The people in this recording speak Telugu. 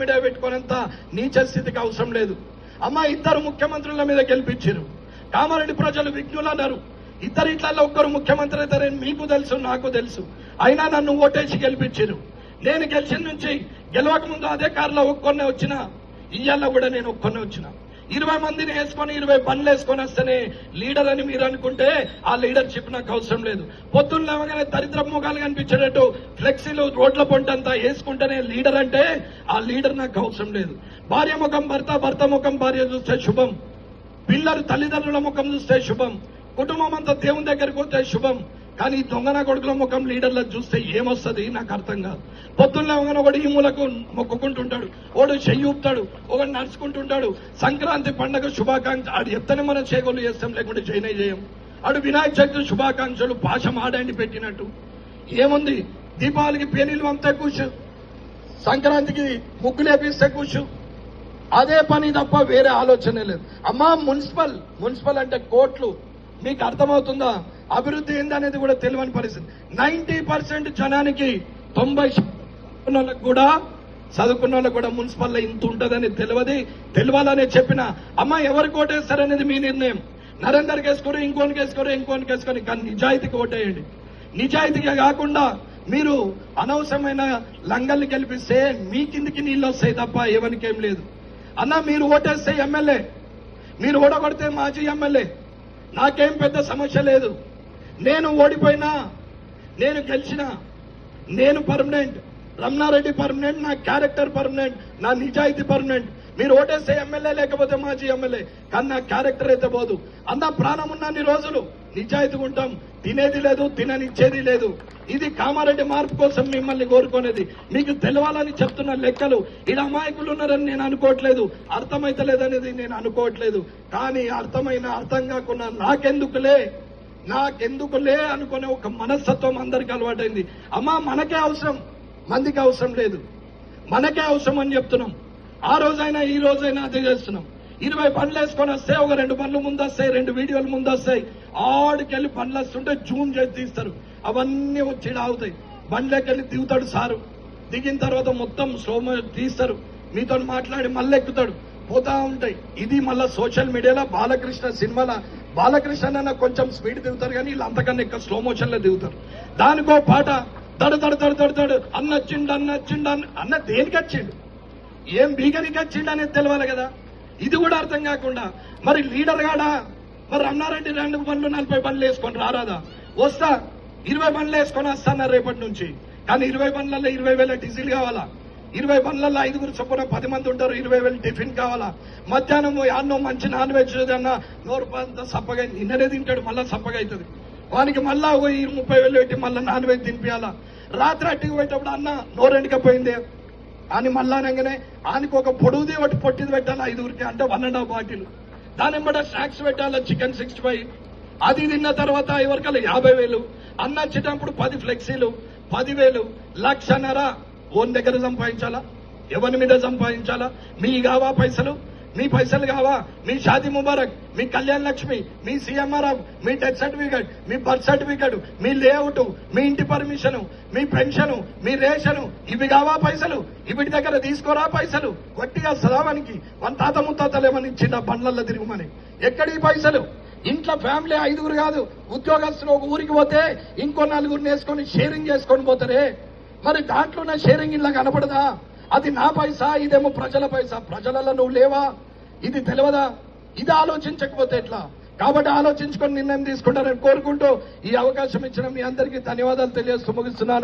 మీడియా పెట్టుకునేంత నీచ స్థితికి అవసరం లేదు. అమ్మ ఇద్దరు ముఖ్యమంత్రుల మీద గెలిపించారు. కామారెడ్డి ప్రజలు విఘ్నులు అన్నారు. ఇద్దరు ఇట్లలో ఒక్కరు ముఖ్యమంత్రి అవుతారని మీకు తెలుసు నాకు తెలుసు. అయినా నన్ను ఓటేసి గెలిపించారు. నేను గెలిచిన నుంచి గెలవక ముందు అదే కారులో ఒక్కొన్నే వచ్చిన ఇయ్యాల్లో కూడా నేను ఒక్కొన్నే వచ్చిన. ఇరవై మందిని వేసుకొని ఇరవై పనులు వేసుకొని వస్తేనే లీడర్ అని మీరు అనుకుంటే ఆ లీడర్షిప్ నాకు అవసరం లేదు. పొద్దున్న లేవగానే దరిద్ర ముఖాలు కనిపించేటట్టు ఫ్లెక్సీలు రోడ్ల పొంటంతా వేసుకుంటేనే లీడర్ అంటే ఆ లీడర్ నాకు అవసరం లేదు. భార్య ముఖం భర్త భర్త ముఖం భార్య చూస్తే శుభం. పిల్లలు తల్లిదండ్రుల ముఖం చూస్తే శుభం. కుటుంబం అంతా దేవుని దగ్గరికి వస్తే శుభం. కానీ దొంగన కొడుకుల ముఖం లీడర్ల చూస్తే ఏమొస్తుంది? నాకు అర్థం కాదు. పొద్దున్న ఒకన ఒకడు ఈ మూలకు మొక్కుకుంటుంటాడు. ఒకడు చెయ్యూపుతాడు ఒకడు నడుచుకుంటుంటాడు. సంక్రాంతి పండగ శుభాకాంక్ష ఆడు ఎత్తని మనం చేగోలు చేస్తాం లేకుంటే చేయనే చేయం. ఆడు వినాయక చవితి శుభాకాంక్షలు భాష మాడండి పెట్టినట్టు. ఏముంది? దీపావళికి పేనీలు అంతా కూర్చు. సంక్రాంతికి ముగ్గులు వేపిస్తే కూర్చు. అదే పని తప్ప వేరే ఆలోచనే లేదు. అమ్మా మున్సిపల్. మున్సిపల్ అంటే కోట్లు. మీకు అర్థమవుతుందా? అభివృద్ధి ఏందనేది కూడా తెలియని పరిస్థితి. నైన్టీ పర్సెంట్ జనానికి తొంభై శాతం వాళ్ళకి కూడా చదువుకున్న వాళ్ళకి కూడా మున్సిపల్లో ఇంత ఉంటుందని తెలియదు. తెలియాలనే చెప్పిన అమ్మ ఎవరికి ఓటేస్తారనేది మీ నిర్ణయం. నరేందర్ కేసుకోరు ఇంకోని కేసుకోరు ఇంకోని కేసుకొని కానీ నిజాయితీకి ఓటేయండి. నిజాయితీగా కాకుండా మీరు అనవసరమైన లంగల్ని గెలిపిస్తే మీ కిందికి నీళ్ళు వస్తాయి తప్ప ఎవరికేం లేదు. అన్న మీరు ఓటేస్తే ఎమ్మెల్యే. మీరు ఓడగొడితే మాజీ ఎమ్మెల్యే. నాకేం పెద్ద సమస్య లేదు. నేను ఓడిపోయినా నేను గెలిచిన నేను పర్మనెంట్ రమణారెడ్డి పర్మనెంట్ నా క్యారెక్టర్ పర్మనెంట్ నా నిజాయితీ పర్మనెంట్ మీరు ఓటేస్తే ఎమ్మెల్యే లేకపోతే మాజీ ఎమ్మెల్యే కానీ నా క్యారెక్టర్ అయితే పోదు. అన్న ప్రాణం ఉన్నన్ని రోజులు నిజాయితీగా ఉంటాం. తినేది లేదు తిననిచ్చేది లేదు. ఇది కామారెడ్డి మార్పు కోసం మిమ్మల్ని కోరుకునేది. మీకు తెలవాలని చెప్తున్న లెక్కలు ఇలా అమాయకులు ఉన్నారని నేను అనుకోవట్లేదు. అర్థమైతలేదనేది నేను అనుకోవట్లేదు. కానీ అర్థమైన అర్థం కాకుండా నాకెందుకులే? నాకెందుకులే అనుకునే ఒక మనస్తత్వం అందరికి అలవాటైంది. అమ్మా మనకే అవసరం. మందికి అవసరం లేదు. మనకే అవసరం అని చెప్తున్నాం. ఆ రోజైనా ఈ రోజైనా అదే చేస్తున్నాం. ఇరవై పనులు వేసుకొని వస్తే ఒక రెండు పనులు ముందు వస్తాయి రెండు వీడియోలు ముందు వస్తాయి ఆడికెళ్ళి బండ్లు వస్తుంటే జూమ్ చేసి తీస్తారు. అవన్నీ వచ్చి ఆగుతాయి. బండ్లోకెళ్ళి దిగుతాడు సారు. దిగిన తర్వాత మొత్తం స్లో తీస్తారు. మీతో మాట్లాడి మళ్ళీ ఎక్కుతాడు పోతా ఉంటాయి. ఇది మళ్ళా సోషల్ మీడియాలో బాలకృష్ణ సినిమాల బాలకృష్ణ అన్న కొంచెం స్పీడ్ దిగుతారు కానీ వీళ్ళు అంతకన్నా ఎక్కువ స్లో మోషన్లో దిగుతారు. దానికో పాట తడ తడ తడు తడు తడు అన్న వచ్చిండు అన్న వచ్చిండు అన్న అన్న దేనికి వచ్చిండు ఏం బీగరికి వచ్చిండు అనేది తెలవాలి కదా. ఇది కూడా అర్థం కాకుండా మరి లీడర్ గాడా? మరి రమణారెడ్డి రెండు బండ్లు నలభై బండ్లు వేసుకొని రారాదా? వస్తా ఇరవై బండ్లు వేసుకొని వస్తాను రేపటి నుంచి. కానీ ఇరవై బండ్లలో ఇరవై వేల డీజిల్ కావాలా? ఇరవై బండ్లలో ఐదుగురు చొప్పున పది మంది ఉంటారు ఇరవై వేలు టిఫిన్ కావాలా? మధ్యాహ్నం అన్నో మంచి నాన్ వెజ్ అన్న నోరు అంతా సప్పగా నిన్ననే తింటాడు మళ్ళీ సప్పగా అవుతుంది. వానికి మళ్ళా పోయి ముప్పై వేలు పెట్టి మళ్ళీ నాన్ వెజ్ తినిపించాలా రాత్రి అట్టుకు పోయేటప్పుడు అన్న నోరెండికపోయింది అని మళ్ళా అనగానే ఆయనకు ఒక పొడుగుది ఒకటి పొట్టిది పెట్టాలి ఐదుగురికి? అంటే వన్ అండ్ హాఫ్ బాటిల్. దాని బట్టి స్నాక్స్ పెట్టాలి చికెన్ సిక్స్టీ ఫైవ్. అది తిన్న తర్వాత ఎవరికల్లా యాభై వేలు. అన్న వచ్చేటప్పుడు పది ఫ్లెక్సీలు పదివేలు లక్షన్నర. ఓన్ దగ్గర సంపాదించాలా? ఎవరి మీద సంపాదించాలా? మీ కావా పైసలు? మీ పైసలు కావా మీ షాదీ ముబారక్ మీ కళ్యాణ్ లక్ష్మి మీ సీఎంఆర్ఎఫ్ మీ డెత్ సర్టిఫికేట్ మీ బర్త్ సర్టిఫికేట్ మీ లేఅవుట్ మీ ఇంటి పర్మిషన్ మీ పెన్షన్ మీ రేషన్ ఇవి కావా పైసలు? ఇవిటి దగ్గర తీసుకోరా పైసలు? గట్టిగా సదావానికి మన తాత ముత్తాతలు ఏమని ఇచ్చిండ బండ్లల్లో తిరుగుమని? ఎక్కడి పైసలు? ఇంట్లో ఫ్యామిలీ ఐదుగురు కాదు ఉద్యోగస్తులు ఒక ఊరికి పోతే ఇంకో నలుగురిని వేసుకొని షేరింగ్ చేసుకొని పోతారే? మరి దాంట్లో నా షేరింగ్ ఇలా కనపడదా? అది నా పైసా? ఇదేమో ప్రజల పైసా? ప్రజలలో నువ్వు లేవా? ఇది తెలియదా? ఇది ఆలోచించకపోతే ఎట్లా? కాబట్టి ఆలోచించుకొని నిర్ణయం తీసుకుంటారని కోరుకుంటూ ఈ అవకాశం ఇచ్చిన మీ అందరికీ ధన్యవాదాలు తెలియజేస్తూ ముగిస్తున్నాను.